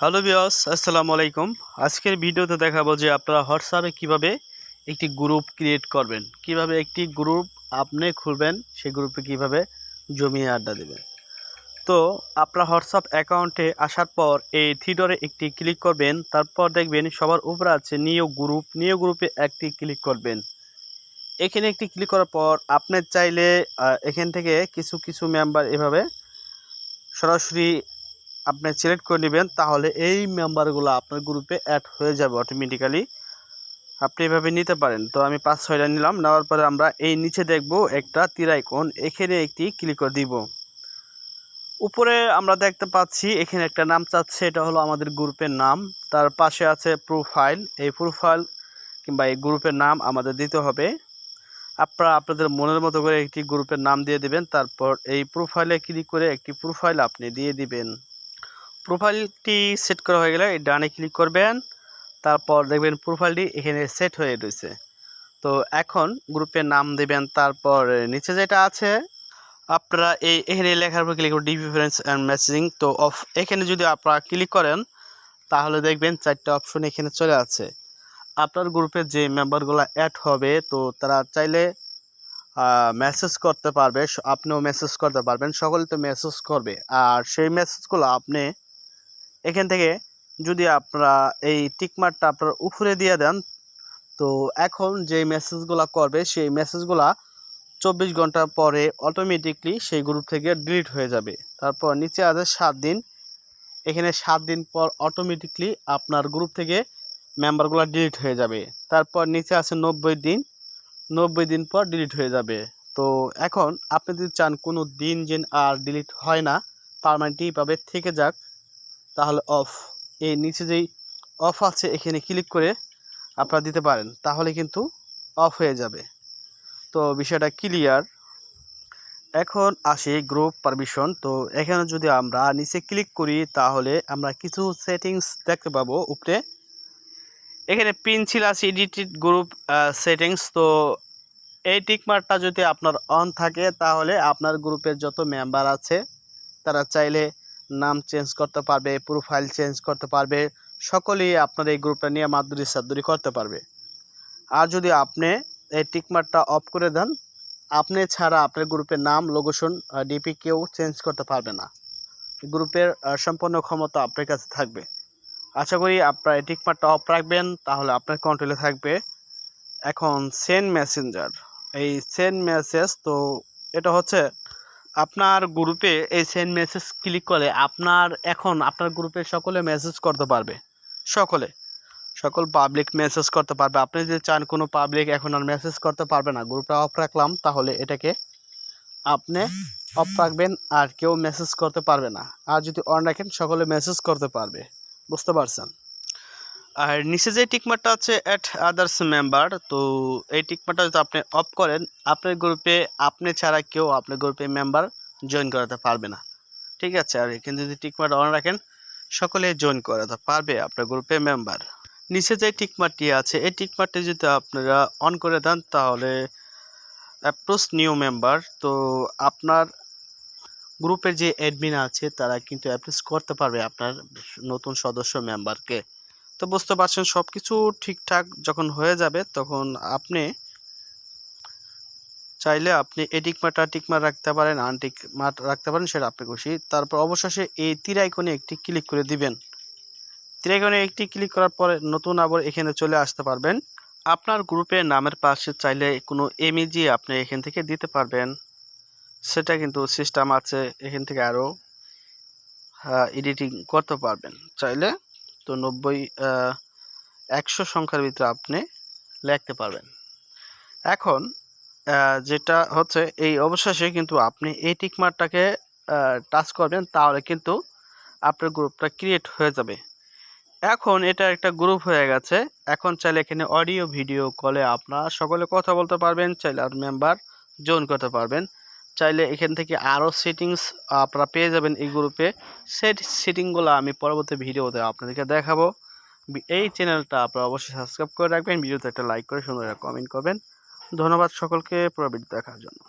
Hello বিয়স আসসালামু আলাইকুম। আজকের ভিডিওতে দেখাবো যে আপনারা হোয়াটসঅ্যাপে কীভাবে একটি গ্রুপ ক্রিয়েট করবেন, কীভাবে একটি গ্রুপ আপনি খুলবেন, সেই গ্রুপে কীভাবে জমিয়ে আড্ডা দেবেন। তো আপনার হোয়াটসঅ্যাপ অ্যাকাউন্টে আসার পর এই থিডরে একটি ক্লিক করবেন, তারপর দেখবেন সবার উপরে আছে নিউ গ্রুপ নিউ গ্রুপে একটি ক্লিক করবেন। এখানে একটি ক্লিক করার পর আপনি চাইলে এখান থেকে কিছু কিছু মেম্বার এভাবে সরাসরি আপনি সিলেক্ট করে নেবেন, তাহলে এই মেম্বারগুলো আপনার গ্রুপে অ্যাড হয়ে যাবে অটোমেটিক্যালি আপনি এভাবে নিতে পারেন। তো আমি পাঁচ ছয়টা নিলাম, নেওয়ার পরে আমরা এই নিচে দেখব একটা তীর আইকন এখানে একটি ক্লিক করে দিব। উপরে আমরা দেখতে পাচ্ছি এখানে একটা নাম চাচ্ছে, এটা হলো আমাদের গ্রুপের নাম। তার পাশে আছে প্রোফাইল এই প্রোফাইল কিংবা এই গ্রুপের নাম আমাদের দিতে হবে। আপনারা আপনাদের মনের মতো করে একটি গ্রুপের নাম দিয়ে দিবেন, তারপর এই প্রোফাইলে ক্লিক করে একটি প্রোফাইল আপনি দিয়ে দিবেন। প্রোফাইলটি সেট করা হয়ে গেলে ডানে ক্লিক করবেন, তারপর দেখবেন প্রোফাইলটি এখানে সেট হয়ে রয়েছে। তো এখন গ্রুপের নাম দেবেন, তারপর নিচে যেটা আছে, আপনারা এই এখানে লেখার উপর ক্লিক করুন ডিপি ফ্রেন্স অ্যান্ড মেসেজিং তো অফ এখানে যদি আপনারা ক্লিক করেন, তাহলে দেখবেন চারটে অপশন এখানে চলে আছে। আপনার গ্রুপে যে মেম্বারগুলো অ্যাড হবে, তো তারা চাইলে মেসেজ করতে পারবে আপনিও মেসেজ করতে পারবেন, সকলে তো মেসেজ করবে। আর সেই মেসেজগুলো আপনি এখান থেকে যদি আপনারা এই টিকমার্কটা আপনার উপরে দিয়ে দেন, তো এখন যে মেসেজগুলো করবে, সেই মেসেজগুলা চব্বিশ ঘণ্টা পরে অটোমেটিকলি সেই গ্রুপ থেকে ডিলিট হয়ে যাবে। তারপর নিচে আছে সাত দিন। এখানে সাত দিন পর অটোমেটিকলি আপনার গ্রুপ থেকে মেম্বারগুলো ডিলিট হয়ে যাবে। তারপর নিচে আছে নব্বই দিন। নব্বই দিন পর ডিলিট হয়ে যাবে। তো এখন আপনি যদি চান কোনো দিন যেন আর ডিলিট হয় না পারমানেন্টলিভাবে থেকে যাক তাহলে অফ এই নিচে যেই অফ আছে, এখানে ক্লিক করে আপনারা দিতে পারেন, তাহলে কিন্তু অফ হয়ে যাবে। তো বিষয়টা ক্লিয়ার এখন আসি গ্রুপ পারমিশন তো এখানে যদি আমরা নিচে ক্লিক করি, তাহলে আমরা কিছু সেটিংস দেখতে পাবো উপরে। এখানে পেন্সিল আছে এডিটেড গ্রুপ সেটিংস তো এই টিকমার্কটা যদি আপনার অন থাকে, তাহলে আপনার গ্রুপের যত মেম্বার আছে, তারা চাইলে নাম চেঞ্জ করতে পারবে প্রোফাইল চেঞ্জ করতে পারবে, সকলেই আপনার এই গ্রুপটা নিয়ে মাদুরি সাদুরি করতে পারবে। আর যদি আপনি এই টিকমার্কটা অফ করে দেন, আপনি ছাড়া আপনার গ্রুপের নাম লোকেশন ডিপি কেউ চেঞ্জ করতে পারবে না। গ্রুপের সম্পূর্ণ ক্ষমতা আপনার কাছে থাকবে। আশা করি আপনার এই টিকমার্কটা অফ রাখবেন, তাহলে আপনার কন্ট্রোলে থাকবে এখন সেন্ড মেসেঞ্জার এই সেন্ড মেসেজ তো এটা হচ্ছে আপনার গ্রুপে এই সেন্ড মেসেজ ক্লিক করে আপনার এখন আপনার গ্রুপে সকলে মেসেজ করতে পারবে। সকলে। সকল পাবলিক মেসেজ করতে পারবে। আপনি যদি চান কোনো পাবলিক এখন আর মেসেজ করতে পারবে না গ্রুপটা অফ রাখলাম, তাহলে এটাকে আপনি অফ রাখবেন, আর কেউ মেসেজ করতে পারবে না। আর যদি অন রাখেন, সকলে মেসেজ করতে পারবে। বুঝতে পারছেন? আর নিচে যে টিকমারটা আছে অ্যাট আদার্স মেম্বার তো এই টিকমারটা যদি আপনি অফ করেন, আপনার গ্রুপে আপনি ছাড়া কেউ আপনার গ্রুপে মেম্বার জয়েন করাতে পারবে না। ঠিক আছে? আর এখানে যদি টিকমারটা অন রাখেন, সকলে জয়েন করাতে পারবে আপনার গ্রুপে মেম্বার নিচে যে টিকমারটি আছে, এই টিকমারটি যদি আপনারা অন করে দেন, তাহলে অ্যাপ্রোচ নিউ মেম্বার তো আপনার গ্রুপের যে অ্যাডমিন আছে, তারা কিন্তু অ্যাপ্রোচ করতে পারবে আপনার নতুন সদস্য মেম্বারকে তো বুঝতে পারছেন সব কিছু ঠিকঠাক যখন হয়ে যাবে তখন আপনি চাইলে আপনি এই টিকমারটা টিকমার রাখতে পারেন আনটিকমার রাখতে পারেন, সেটা আপনি খুশি। তারপর অবশেষে এই তীর আইকনে একটি ক্লিক করে দিবেন। তীর আইকনে একটি ক্লিক করার পরে নতুন আবার এখানে চলে আসতে পারবেন। আপনার গ্রুপের নামের পাশে চাইলে কোনো এমইজি আপনি এখান থেকে দিতে পারবেন। সেটা কিন্তু সিস্টেম আছে, এখান থেকে আরও এডিটিং করতে পারবেন। চাইলে তো নব্বই একশো সংখ্যার ভিতরে আপনি লিখতে পারবেন। এখন যেটা হচ্ছে এই অবশেষে কিন্তু আপনি এই টিকমারটাকে টাচ করবেন তাহলে কিন্তু আপনার গ্রুপটা ক্রিয়েট হয়ে যাবে। এখন এটা একটা গ্রুপ হয়ে গেছে। এখন চাইলে এখানে অডিও, ভিডিও কলে আপনারা সকলে কথা বলতে পারবেন, চাইলে আর মেম্বার জয়েন করতে পারবেন। চাইলে এখান থেকে আরও সেটিংস আপনারা পেয়ে যাবেন এই গ্রুপে সেট সেটিংগুলো আমি পরবর্তী ভিডিওতে আপনাদেরকে দেখাবো। এই চ্যানেলটা আপনারা অবশ্যই সাবস্ক্রাইব করে রাখবেন। ভিডিওতে একটা লাইক করে সুন্দর একটা কমেন্ট করবেন। ধন্যবাদ সকলকে পুরো ভিডিও দেখার জন্য।